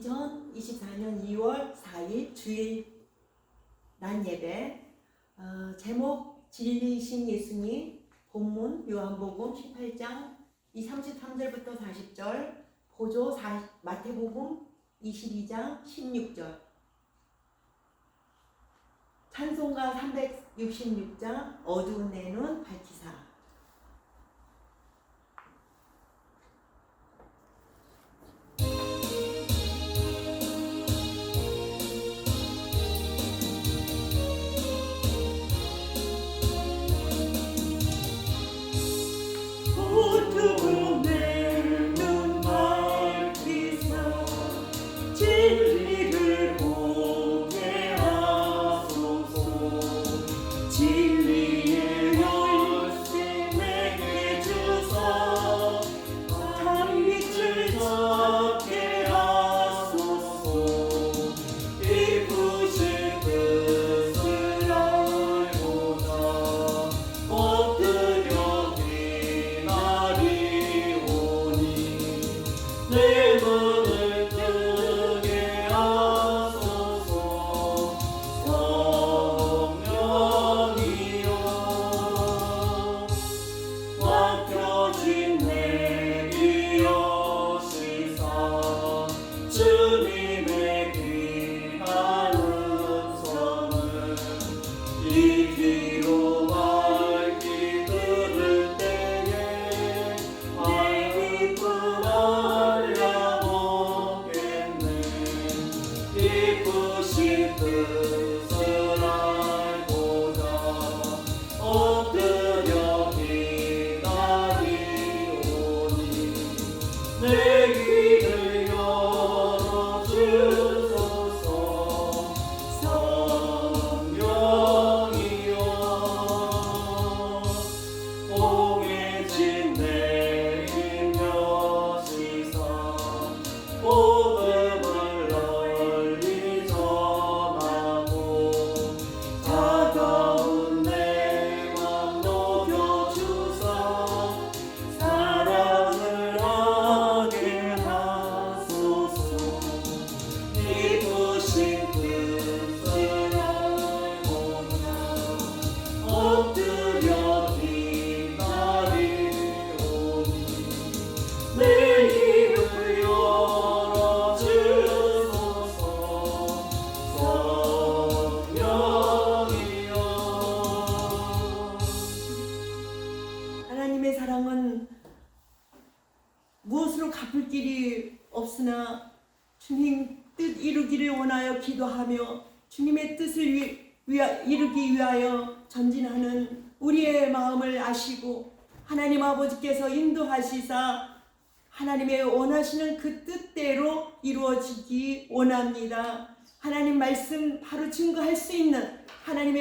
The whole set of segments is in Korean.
2024년 2월 4일 주일 난 예배. 어, 제목 진리이신 예수님 본문 요한복음 18장 이 33절부터 40절 보조 40, 마태복음 22장 16절. 찬송가 366장 어두운 내눈 밝히사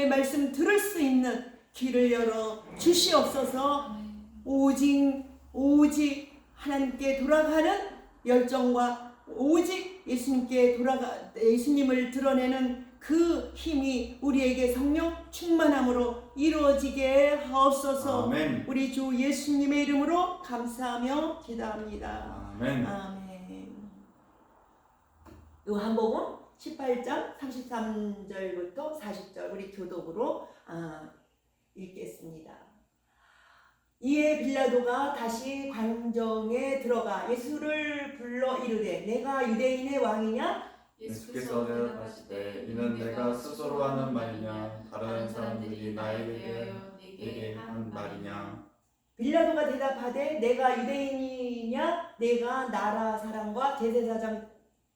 하나님의 말씀 들을 수 있는 귀를 열어 주시옵소서. 오직 오직 하나님께 돌아가는 열정과 오직 예수님께 돌아가 예수님을 드러내는 그 힘이 우리에게 성령 충만함으로 이루어지게 하옵소서. 아멘. 우리 주 예수님의 이름으로 감사하며 기도합니다. 아멘. 아멘. 요한복음 18장 33절부터 40절 우리 교독으로 아, 읽겠습니다. 이에 빌라도가 다시 관정에 들어가 예수를 불러 이르되 내가 유대인의 왕이냐? 예수께서 대답하시되 이는 내가 스스로 하는 말이냐? 다른 사람들이 나에게 내게 한 말이냐? 빌라도가 대답하되 내가 유대인이냐? 내가 나라 사람과 제사장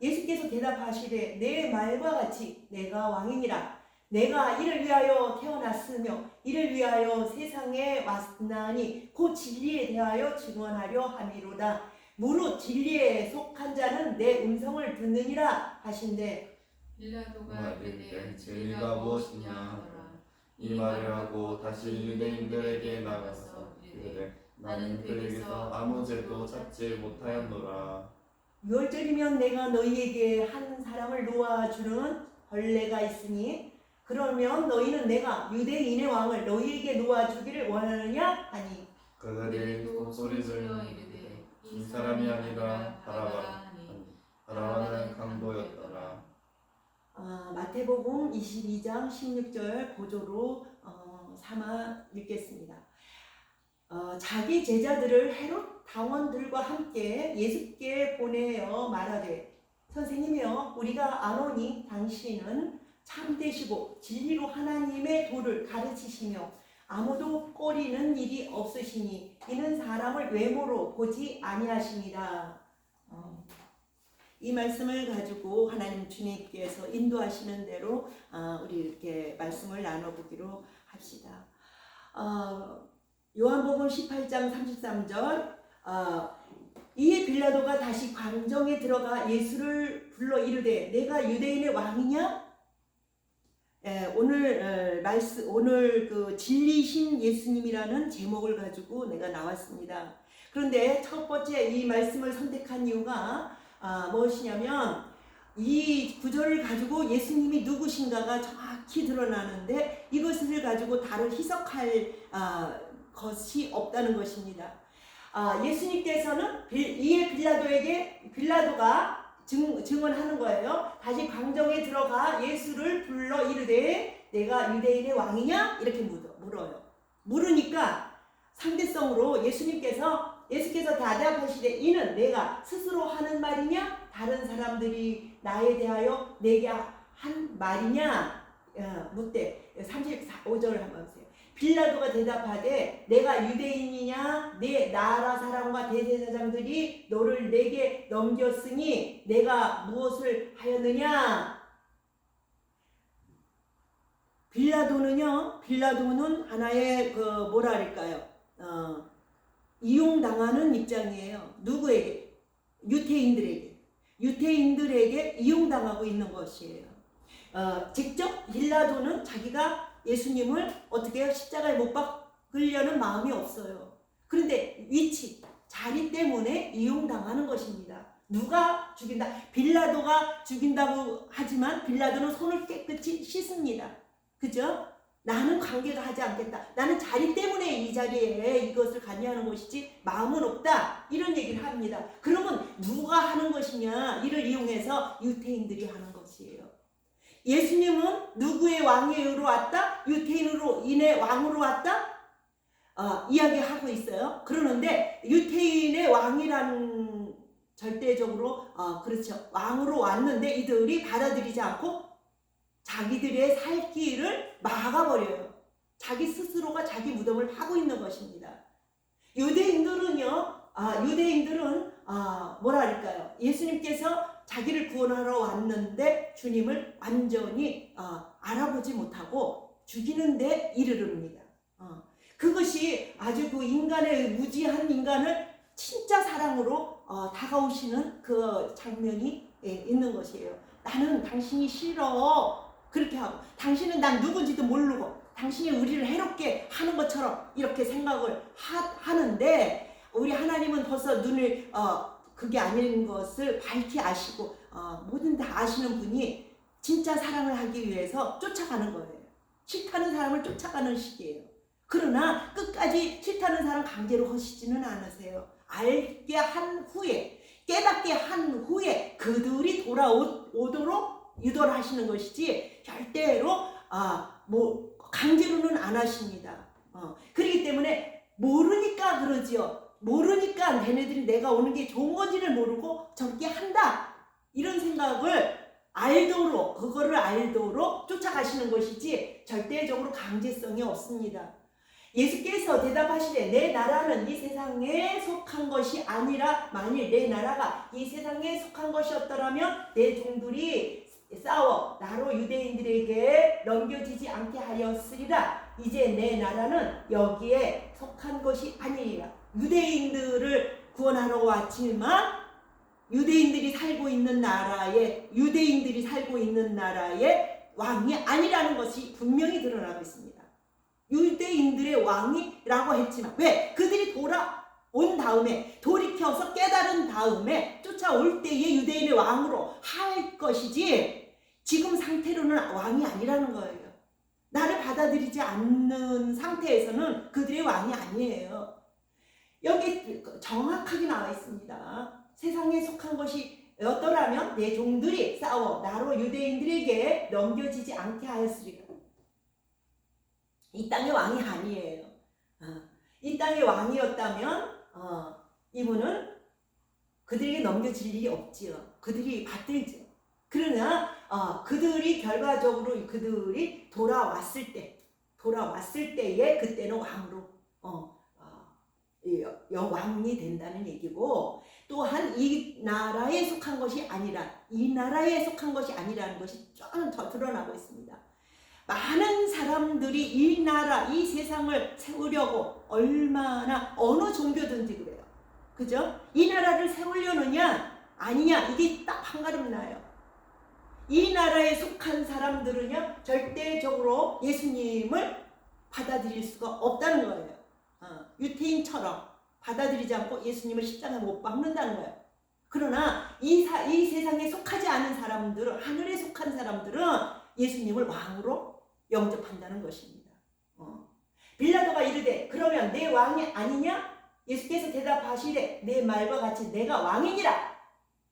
예수께서 대답하시되 내 말과 같이 내가 왕이니라. 내가 이를 위하여 태어났으며 이를 위하여 세상에 왔나니 곧 진리에 대하여 증언하려 함이로다. 무릇 진리에 속한 자는 내 음성을 듣느니라 하신대. 빌라도가 이르되 진리가 무엇이냐 하더라. 이 말을 하고 다시 유대인들에게 나가서 이르되 나는 그에게서 아무 죄도 찾지 못하였노라 6월절이면 내가 너희에게 한 사람을 놓아주는 벌레가 있으니 그러면 너희는 내가 유대인의 왕을 너희에게 놓아주기를 원하느냐? 하니. 그들이 소리 질러 이르되 이 사람이 아니라 바라바 바라바는 강도였더라. 아, 마태복음 22장 16절 보조로 어, 삼아 읽겠습니다. 어, 자기 제자들을 헤롯 당원들과 함께 예수께 보내어 말하되 선생님이여 우리가 아노니 당신은 참되시고 진리로 하나님의 도를 가르치시며 아무도 꺼리는 일이 없으시니 이는 사람을 외모로 보지 아니하십니다. 어, 이 말씀을 가지고 하나님 주님께서 인도하시는 대로 어, 우리 이렇게 말씀을 나눠보기로 합시다. 어, 요한복음 18장 33절 어, 이에 빌라도가 다시 광정에 들어가 예수를 불러 이르되 내가 유대인의 왕이냐? 예, 오늘 어, 말씀 오늘 그 진리신 예수님이라는 제목을 가지고 내가 나왔습니다. 그런데 첫 번째 이 말씀을 선택한 이유가 아, 무엇이냐면 이 구절을 가지고 예수님이 누구신가가 정확히 드러나는데 이것을 가지고 다른 희석할 아, 것이 없다는 것입니다. 아, 예수님께서는 빌, 이에 빌라도에게 빌라도가 증, 증언하는 거예요. 다시 광정에 들어가 예수를 불러 이르되 내가 유대인의 왕이냐 이렇게 물어, 물어요. 물으니까 상대성으로 예수님께서 예수께서 대답하시되 이는 내가 스스로 하는 말이냐 다른 사람들이 나에 대하여 내게 한 말이냐 어, 묻되 35절 한번 보세요. 빌라도가 대답하되 내가 유대인이냐? 내 나라 사람과 대제사장들이 너를 내게 넘겼으니 내가 무엇을 하였느냐? 빌라도는요 빌라도는 하나의 그 뭐라 할까요? 어, 이용당하는 입장이에요. 누구에게? 유태인들에게. 유태인들에게 이용당하고 있는 것이에요. 어, 직접 빌라도는 자기가 예수님을 어떻게? 십자가에 못 박으려는 마음이 없어요. 그런데 위치, 자리 때문에 이용당하는 것입니다. 누가 죽인다? 빌라도가 죽인다고 하지만 빌라도는 손을 깨끗이 씻습니다. 그죠? 나는 관계가 하지 않겠다. 나는 자리 때문에 이 자리에 이것을 관여하는 것이지 마음은 없다. 이런 얘기를 합니다. 그러면 누가 하는 것이냐? 이를 이용해서 유태인들이 하는 것이에요. 예수님은 누구의 왕으로 왔다? 유태인으로 인해 왕으로 왔다? 어, 이야기하고 있어요. 그러는데 유태인의 왕이라는 절대적으로 어, 그렇죠. 왕으로 왔는데 이들이 받아들이지 않고 자기들의 살 길을 막아버려요. 자기 스스로가 자기 무덤을 파고 있는 것입니다. 유대인들은요, 아, 유대인들은 아, 뭐라 할까요? 예수님께서 자기를 구원하러 왔는데 주님을 완전히 어, 알아보지 못하고 죽이는 데 이르릅니다. 어, 그것이 아주 그 인간의 무지한 인간을 진짜 사랑으로 어, 다가오시는 그 장면이 예, 있는 것이에요. 나는 당신이 싫어. 그렇게 하고 당신은 난 누군지도 모르고 당신이 우리를 해롭게 하는 것처럼 이렇게 생각을 하, 하는데 우리 하나님은 벌써 눈을 어, 그게 아닌 것을 밝히 아시고 어, 뭐든 다 아시는 분이 진짜 사랑을 하기 위해서 쫓아가는 거예요. 싫다는 사람을 쫓아가는 시기예요. 그러나 끝까지 싫다는 사람 강제로 하시지는 않으세요. 알게 한 후에 깨닫게 한 후에 그들이 돌아오도록 유도를 하시는 것이지 절대로 아, 뭐 강제로는 안 하십니다. 어, 그렇기 때문에 모르니까 그러지요. 모르니까 걔네들이 내가 오는 게 좋은 건지를 모르고 저렇게 한다. 이런 생각을 알도록, 그거를 알도록 쫓아가시는 것이지 절대적으로 강제성이 없습니다. 예수께서 대답하시되 내 나라는 이 세상에 속한 것이 아니라 만일 내 나라가 이 세상에 속한 것이었더라면 내 종들이 싸워 나로 유대인들에게 넘겨지지 않게 하였으리라 이제 내 나라는 여기에 속한 것이 아니라 유대인들을 구원하러 왔지만 유대인들이 살고 있는 나라의 유대인들이 살고 있는 나라의 왕이 아니라는 것이 분명히 드러나고 있습니다. 유대인들의 왕이라고 했지만 왜 그들이 돌아온 다음에 돌이켜서 깨달은 다음에 쫓아올 때에 유대인의 왕으로 할 것이지 지금 상태로는 왕이 아니라는 거예요. 나를 받아들이지 않는 상태에서는 그들의 왕이 아니에요. 여기 정확하게 나와 있습니다. 세상에 속한 것이 어떠라면 내 종들이 싸워 나로 유대인들에게 넘겨지지 않게 하였으리라. 이 땅의 왕이 아니에요. 어, 이 땅의 왕이었다면 어, 이분은 그들에게 넘겨질 일이 없지요. 그들이 받들죠. 그러나 어, 그들이 결과적으로 그들이 돌아왔을 때, 돌아왔을 때에 그때는 왕으로 여- 왕이 된다는 얘기고 또한 이 나라에 속한 것이 아니라 이 나라에 속한 것이 아니라는 것이 좀 더 드러나고 있습니다. 많은 사람들이 이 나라, 이 세상을 세우려고 얼마나 어느 종교든지 그래요. 그죠? 이 나라를 세우려느냐 아니냐 이게 딱 한 가름 나요. 이 나라에 속한 사람들은요 절대적으로 예수님을 받아들일 수가 없다는 거예요. 어, 유태인처럼 받아들이지 않고 예수님을 십자가에 못 박는다는 거예요. 그러나 이, 사, 이 세상에 속하지 않은 사람들은 하늘에 속한 사람들은 예수님을 왕으로 영접한다는 것입니다. 어. 빌라도가 이르되 그러면 내 왕이 아니냐? 예수께서 대답하시되 내 말과 같이 내가 왕이니라.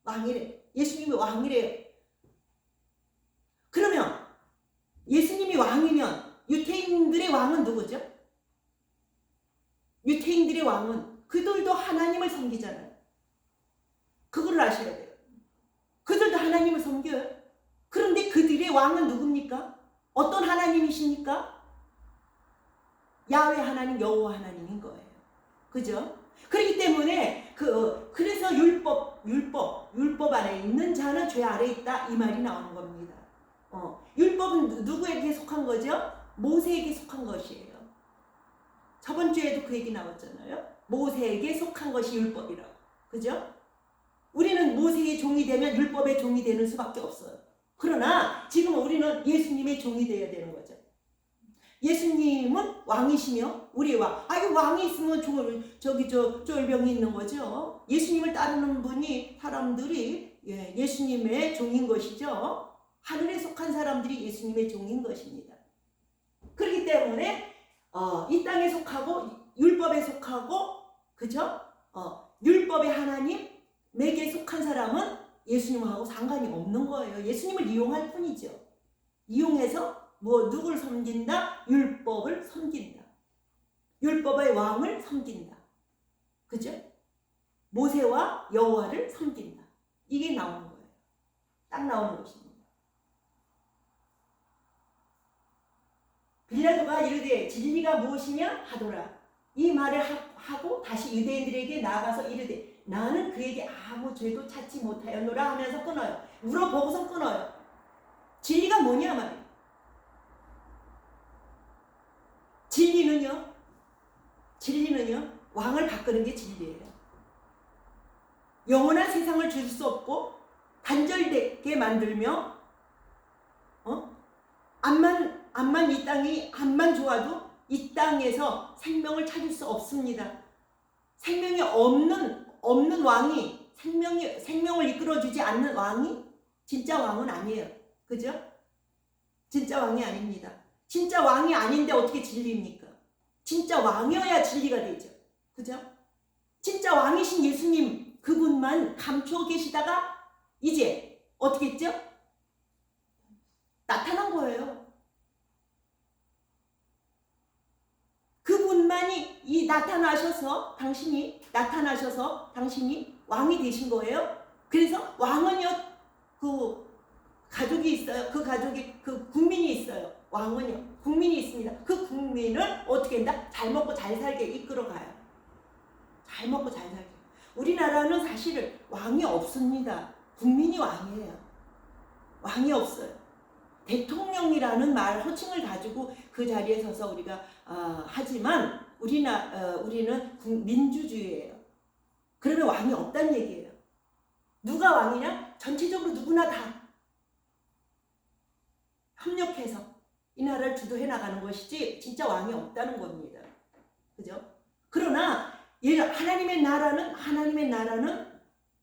왕이래. 예수님이 왕이래요. 그러면 예수님이 왕이면 유태인들의 왕은 누구죠? 왕은 그들도 하나님을 섬기잖아요. 그걸 아셔야 돼요. 그들도 하나님을 섬겨요. 그런데 그들의 왕은 누굽니까? 어떤 하나님이십니까? 야훼 하나님, 여호와 하나님인 거예요. 그죠? 그렇기 때문에 그 그래서 율법, 율법, 율법 안에 있는 자는 죄 아래 있다 이 말이 나오는 겁니다. 어, 율법은 누- 누구에게 속한 거죠? 모세에게 속한 것이에요. 저번 주에도 그 얘기 나왔잖아요. 모세에게 속한 것이 율법이라고. 그죠? 우리는 모세의 종이 되면 율법의 종이 되는 수밖에 없어요. 그러나 지금 우리는 예수님의 종이 되어야 되는 거죠. 예수님은 왕이시며 우리 왕. 아유 왕이 있으면 조, 저기 저 쫄병이 있는 거죠. 예수님을 따르는 분이 사람들이 예, 예수님의 종인 것이죠. 하늘에 속한 사람들이 예수님의 종인 것입니다. 그렇기 때문에 어, 이 땅에 속하고 율법에 속하고 그죠? 어, 율법의 하나님에게 속한 사람은 예수님하고 상관이 없는 거예요. 예수님을 이용할 뿐이죠. 이용해서 뭐 누굴 섬긴다? 율법을 섬긴다. 율법의 왕을 섬긴다. 그죠? 모세와 여호와를 섬긴다. 이게 나오는 거예요. 딱 나오는 것입니다. 빌라도가 이르되 진리가 무엇이냐 하더라. 이 말을 하- 하고 다시 유대인들에게 나아가서 이르되 나는 그에게 아무 죄도 찾지 못하였노라 하면서 끊어요. 물어보고서 끊어요. 진리가 뭐냐 말이에요. 진리는요. 진리는요. 왕을 바꾸는 게 진리예요. 영원한 세상을 줄 수 없고 단절되게 만들며 어? 암만 암만 이 땅이 암만 좋아도 이 땅에서 생명을 찾을 수 없습니다. 생명이 없는 없는 왕이 생명이 생명을 이끌어 주지 않는 왕이 진짜 왕은 아니에요. 그죠? 진짜 왕이 아닙니다. 진짜 왕이 아닌데 어떻게 진리입니까? 진짜 왕이어야 진리가 되죠. 그죠? 진짜 왕이신 예수님 그분만 감추어 계시다가 이제 어떻게 했죠? 나타난 거예요. 그분만이 이 나타나셔서 당신이 나타나셔서 당신이 왕이 되신 거예요. 그래서 왕은요 그 가족이 있어요. 그 가족이 그 국민이 있어요. 왕은요 국민이 있습니다. 그 국민을 어떻게 한다? 잘 먹고 잘 살게 이끌어가요. 잘 먹고 잘 살게. 우리나라는 사실은 왕이 없습니다. 국민이 왕이에요. 왕이 없어요. 대통령이라는 말 호칭을 가지고 그 자리에 서서 우리가 어, 하지만 우리나 어, 우리는 국- 민주주의예요. 그러면 왕이 없다는 얘기예요. 누가 왕이냐? 전체적으로 누구나 다 협력해서 이 나라를 주도해 나가는 것이지 진짜 왕이 없다는 겁니다. 그죠? 그러나 예, 하나님의 나라는 하나님의 나라는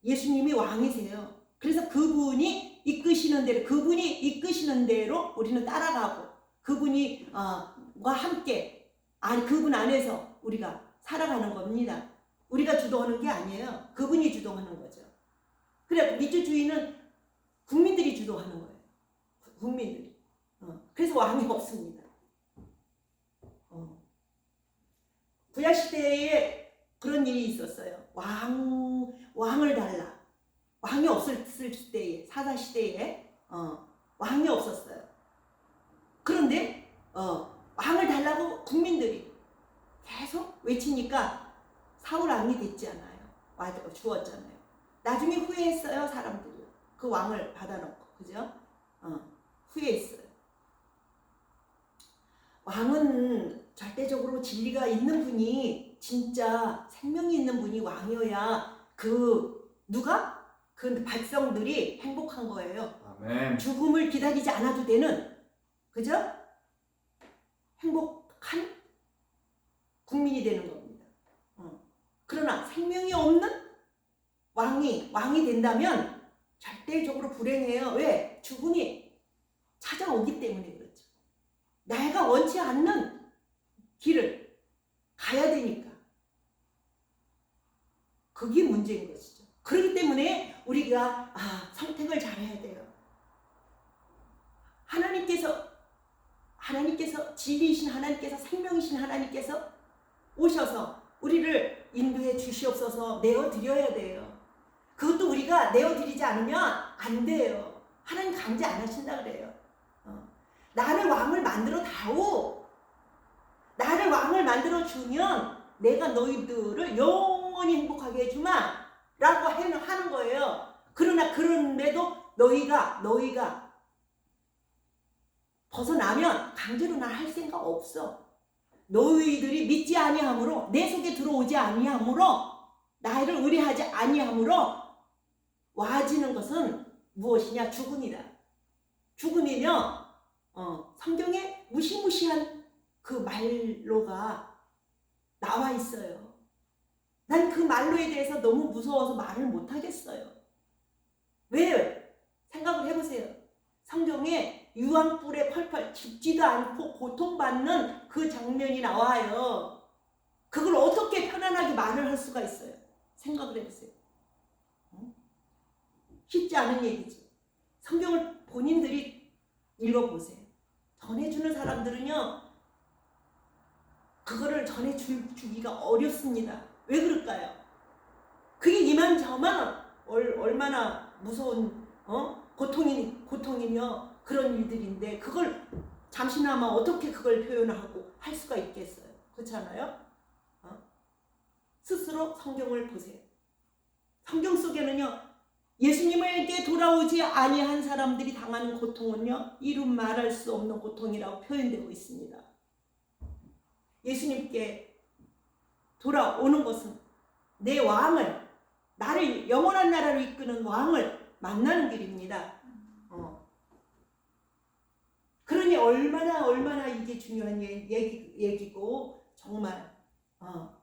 예수님이 왕이세요. 그래서 그분이 이끄시는 대로 그분이 이끄시는 대로 우리는 따라가고 그분이 어, 와 함께 아니 그분 안에서 우리가 살아가는 겁니다. 우리가 주도하는 게 아니에요. 그분이 주도하는 거죠. 그래 민주주의는 국민들이 주도하는 거예요. 구- 국민들이. 어, 그래서 왕이 없습니다. 어. 구약 시대에 그런 일이 있었어요. 왕 왕을 달라. 왕이 없을 때에 사사 시대에 어, 왕이 없었어요. 그런데 어, 왕을 달라고 국민들이 계속 외치니까 사울 왕이 됐지 않아요. 와 주었잖아요. 나중에 후회했어요 사람들이 그 왕을 받아놓고 그죠? 어, 후회했어요. 왕은 절대적으로 진리가 있는 분이 진짜 생명이 있는 분이 왕이어야 그 누가 그 백성들이 행복한 거예요. 아멘. 죽음을 기다리지 않아도 되는 그죠? 행복한 국민이 되는 겁니다. 어. 그러나 생명이 없는 왕이 왕이 된다면 절대적으로 불행해요. 왜? 죽음이 찾아오기 때문에 그렇죠. 내가 원치 않는 길을 가야 되니까. 그게 문제인 것이죠. 그렇기 때문에 우리가 아, 선택을 잘해야 돼요. 하나님께서 하나님께서 진리이신 하나님께서 생명이신 하나님께서 오셔서 우리를 인도해 주시옵소서 내어 드려야 돼요. 그것도 우리가 내어 드리지 않으면 안 돼요. 하나님 강제 안 하신다 그래요. 어. 나를 왕을 만들어 다오. 나를 왕을 만들어 주면 내가 너희들을 영원히 행복하게 해주마. 라고 하는 거예요. 그러나 그런데도 너희가 너희가 벗어나면 강제로 나할 생각 없어. 너희들이 믿지 아니하므로 내 속에 들어오지 아니하므로 나를 의뢰하지 아니하므로 와지는 것은 무엇이냐 죽음이다. 죽음이며 어, 성경에 무시무시한 그 말로가 나와 있어요. 난 그 말로에 대해서 너무 무서워서 말을 못 하겠어요. 왜? 생각을 해보세요. 성경에 유황불에 펄펄 죽지도 않고 고통받는 그 장면이 나와요. 그걸 어떻게 편안하게 말을 할 수가 있어요? 생각을 해보세요. 어? 쉽지 않은 얘기지. 성경을 본인들이 읽어보세요. 전해주는 사람들은요, 그거를 전해주기가 어렵습니다. 왜 그럴까요? 그게 이만저만 얼, 얼마나 무서운 어? 고통이, 고통이며 그런 일들인데 그걸 잠시나마 어떻게 그걸 표현하고 할 수가 있겠어요? 그렇잖아요? 어? 스스로 성경을 보세요. 성경 속에는요, 예수님에게 돌아오지 아니한 사람들이 당하는 고통은요, 이루 말할 수 없는 고통이라고 표현되고 있습니다. 예수님께 돌아오는 것은 내 왕을, 나를 영원한 나라로 이끄는 왕을 만나는 길입니다. 어. 그러니 얼마나 얼마나 이게 중요한 얘- 얘기, 얘기고 정말 어.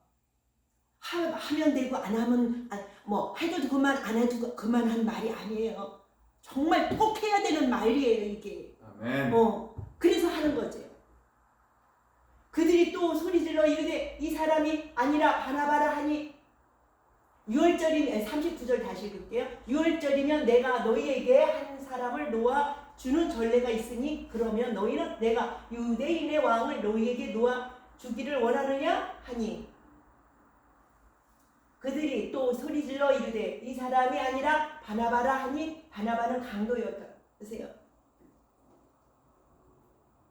하, 하면 되고 안 하면 안, 뭐 해도 그만 안 해도 그만한 말이 아니에요. 정말 꼭 해야 되는 말이에요 이게. 아멘. 어 그래서 하는 거죠. 그들이 또 소리질러 이르되 이 사람이 아니라 바나바라 하니 6월절이면 39절 다시 읽을게요. 6월절이면 내가 너희에게 한 사람을 놓아 주는 전례가 있으니 그러면 너희는 내가 유대인의 왕을 너희에게 놓아 주기를 원하느냐 하니 그들이 또 소리질러 이르되 이 사람이 아니라 바나바라 하니 바나바는 강도였다. 보세요.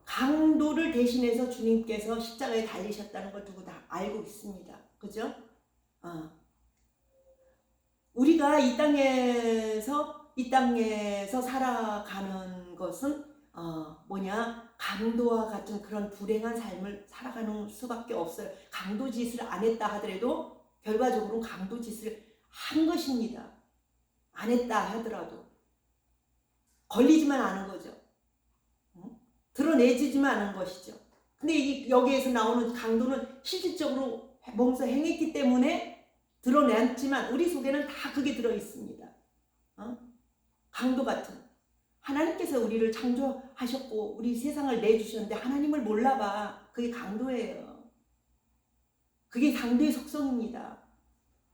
강도를 대신해서 주님께서 십자가에 달리셨다는 걸 두고 다 알고 있습니다. 그죠? 어. 우리가 이 땅에서 이 땅에서 살아가는 것은 어, 뭐냐 강도와 같은 그런 불행한 삶을 살아가는 수밖에 없어요. 강도 짓을 안 했다 하더라도 결과적으로 강도 짓을 한 것입니다. 안 했다 하더라도 걸리지만 않은 거죠. 어? 드러내지지만 않은 것이죠. 근데 이, 여기에서 나오는 강도는 실질적으로 몸소 행했기 때문에 드러냈지만 우리 속에는 다 그게 들어 있습니다. 어? 강도 같은 하나님께서 우리를 창조하셨고 우리 세상을 내주셨는데 하나님을 몰라봐 그게 강도예요. 그게 강도의 속성입니다.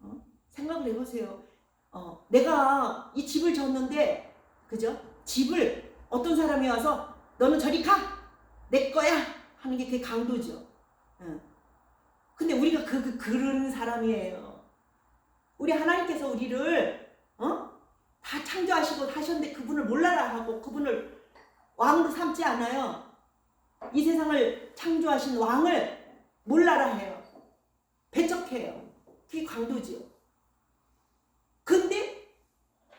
어? 생각을 해보세요. 어, 내가 이 집을 졌는데 그죠? 집을 어떤 사람이 와서 너는 저리 가! 내 거야! 하는 게 그게 강도죠. 응. 근데 우리가 그, 그, 그런 사람이에요. 우리 하나님께서 우리를, 어? 다 창조하시고 하셨는데 그분을 몰라라 하고 그분을 왕으로 삼지 않아요. 이 세상을 창조하신 왕을 몰라라 해요. 배척해요. 그게 강도지요. 근데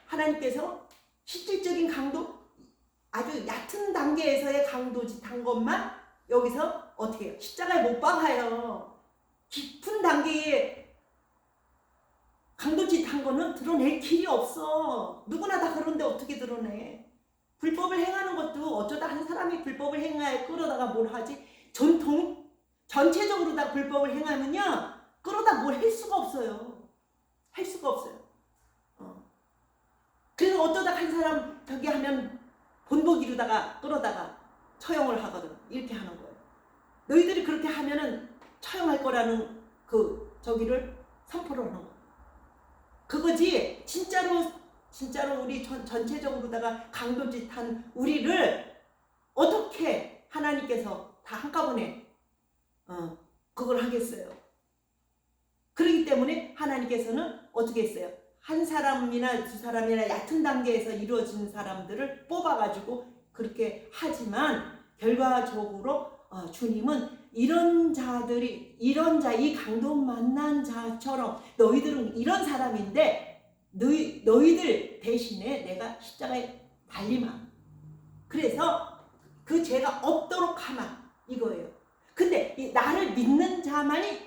하나님께서 실질적인 강도 아주 얕은 단계에서의 강도짓 한 것만 여기서 어떻게 해요? 십자가에 못 박아요. 깊은 단계에 강도짓 한 거는 드러낼 길이 없어. 누구나 다 그런데 어떻게 드러내? 불법을 행하는 것도 어쩌다 한 사람이 불법을 행하에 끌어다가 뭘 하지? 전통 전체적으로 다 불법을 행하면요 끌어다 뭘 할 수가 없어요. 할 수가 없어요. 어. 그래서 어쩌다 한 사람 저기 하면 본보기 이루다가 끌어다가 처형을 하거든. 이렇게 하는 거예요. 너희들이 그렇게 하면은 처형할 거라는 그 저기를 선포를 하는 거예요. 그거지 진짜로 진짜로 우리 전, 전체적으로다가 강도짓한 우리를 어떻게 하나님께서 다 한꺼번에 어, 그걸 하겠어요. 그렇기 때문에 하나님께서는 어떻게 했어요? 한 사람이나 두 사람이나 얕은 단계에서 이루어진 사람들을 뽑아가지고 그렇게 하지만 결과적으로 어, 주님은 이런 자들이 이런 자 이 강도 만난 자처럼 너희들은 이런 사람인데 너희 너희들 대신에 내가 십자가에 달리마. 그래서 그 죄가 없도록 하마 이거예요. 근데 이 나를 믿는 자만이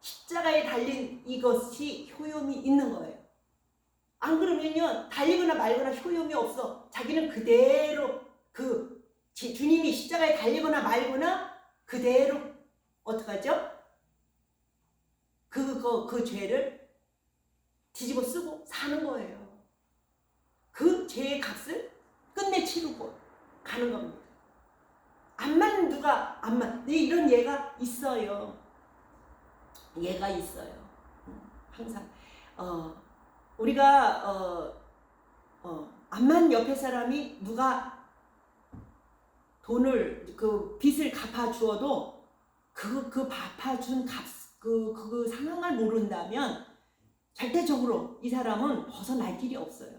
십자가에 달린 이것이 효용이 있는 거예요. 안 그러면요 달리거나 말거나 효용이 없어. 자기는 그대로 그 지- 주님이 십자가에 달리거나 말거나 그대로 어떡하죠? 그거 그 죄를 뒤집어 쓰고 사는 거예요. 그 죄의 값을 끝내 치르고 가는 겁니다. 암만 누가 암만 네 이런 예가 있어요. 예가 있어요. 음, 항상 어 우리가 어, 어 암만 옆에 사람이 누가 돈을 그 빚을 갚아 주어도 그그 갚아 준 값그 그 상황을 모른다면 절대적으로 이 사람은 벗어날 길이 없어요.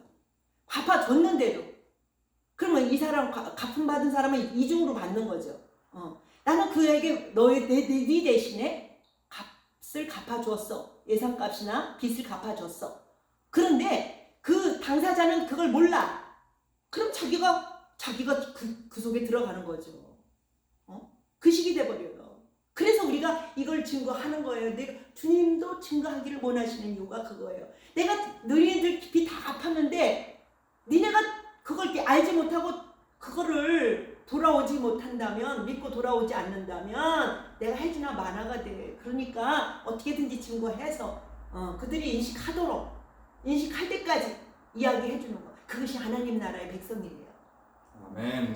갚아 줬는데도 그러면 이 사람 가- 갚음 받은 사람은 이중으로 받는 거죠. 어. 나는 그에게 너의 내, 내, 네 대신에 값을 갚아줬어. 예상값이나 빚을 갚아 줬어. 그런데 그 당사자는 그걸 몰라. 그럼 자기가 자기가 그, 그 속에 들어가는 거죠. 어? 그 식이 돼버려요. 그래서 우리가 이걸 증거하는 거예요. 내가 주님도 증거하기를 원하시는 이유가 그거예요. 내가 너희들 깊이 다 갚았는데 니네가 그걸 알지 못하고 그거를 돌아오지 못한다면 믿고 돌아오지 않는다면 내가 해주나 마나가 돼. 그러니까 어떻게든지 증거해서 어, 그들이 인식하도록 인식할 때까지 이야기해 주는 거. 그것이 하나님 나라의 백성이에요. 아멘.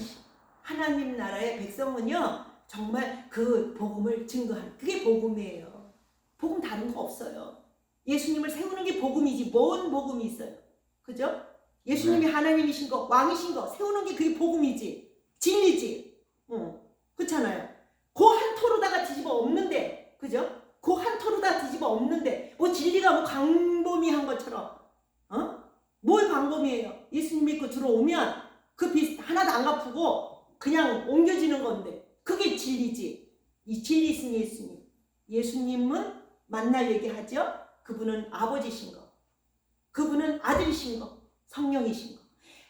하나님 나라의 백성은요 정말 그 복음을 증거하는 그게 복음이에요. 복음 다른 거 없어요. 예수님을 세우는 게 복음이지 뭔 복음이 있어요. 그죠? 예수님이 하나님이신 거 왕이신 거 세우는 게 그게 복음이지 진리지. 어 그렇잖아요. 그 한 토로다가 뒤집어 없는데 그죠? 그 한 토로다 뒤집어 없는데 뭐 진리가 뭐 광범위한 것처럼 어? 뭘 광범위해요? 예수님 믿고 들어오면 그 빚 하나도 안 갚고 그냥 옮겨지는 건데 그게 진리지. 이 진리 있으니 예수님. 예수님은 만날 얘기하죠. 그분은 아버지신 거. 그분은 아들이신 거. 성령이신 거.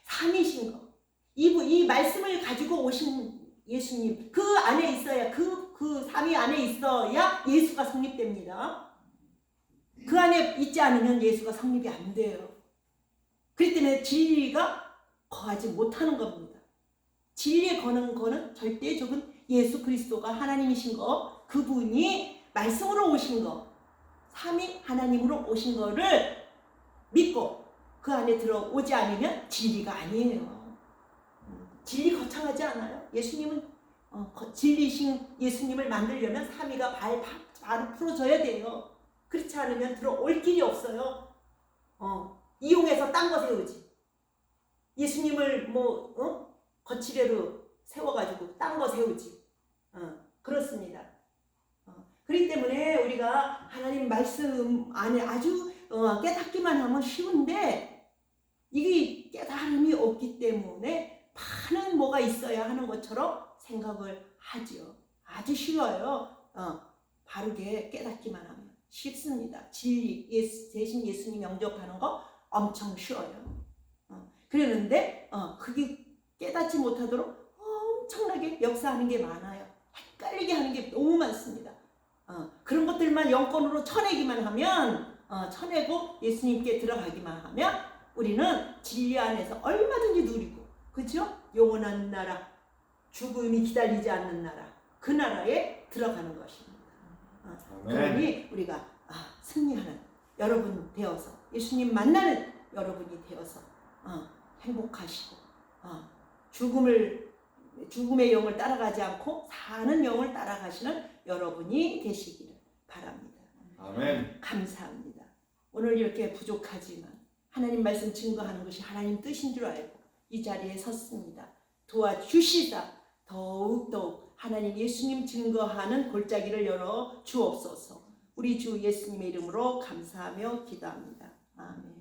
삼이신 거. 이, 이 말씀을 가지고 오신 예수님. 그 안에 있어야 그, 그 삼위 안에 있어야 예수가 성립됩니다. 그 안에 있지 않으면 예수가 성립이 안 돼요. 그렇기 때문에 진리가 거하지 못하는 겁니다. 진리에 거는 거는 절대적은 예수 그리스도가 하나님이신 거, 그분이 말씀으로 오신 거, 삼위 하나님으로 오신 거를 믿고 그 안에 들어오지 않으면 진리가 아니에요. 음, 진리 거창하지 않아요. 예수님은 어, 거- 진리신 예수님을 만들려면 삼위가 발, 바, 바로 풀어져야 돼요. 그렇지 않으면 들어올 길이 없어요. 어, 이용해서 딴 거 세우지. 예수님을 뭐 어? 거치대로 세워가지고 딴 거 세우지. 어, 그렇습니다. 어, 그렇기 때문에 우리가 하나님 말씀 안에 아주 어, 깨닫기만 하면 쉬운데 이게 깨달음이 없기 때문에 많은 뭐가 있어야 하는 것처럼 생각을 하지요. 아주 쉬워요. 어, 바르게 깨닫기만 하면 쉽습니다. 진리, 예수, 대신 예수님 영접하는 거 엄청 쉬워요. 어, 그러는데 어, 그게 깨닫지 못하도록 엄청나게 역사하는 게 많아요. 헷갈리게 하는 게 너무 많습니다. 어, 그런 것들만 영권으로 쳐내기만 하면 어, 쳐내고 예수님께 들어가기만 하면 우리는 진리 안에서 얼마든지 누리고 그렇죠? 영원한 나라, 죽음이 기다리지 않는 나라 그 나라에 들어가는 것입니다. 어. 그러니 우리가 아, 승리하는 여러분 되어서 예수님 만나는 여러분이 되어서 어, 행복하시고 어, 죽음을 죽음의 영을 따라가지 않고 사는 영을 따라가시는 여러분이 되시기를 바랍니다. 아멘. 감사합니다. 오늘 이렇게 부족하지만 하나님 말씀 증거하는 것이 하나님 뜻인 줄 알고 이 자리에 섰습니다. 도와주시다 더욱더욱 하나님 예수님 증거하는 골짜기를 열어 주옵소서. 우리 주 예수님의 이름으로 감사하며 기도합니다. 아멘.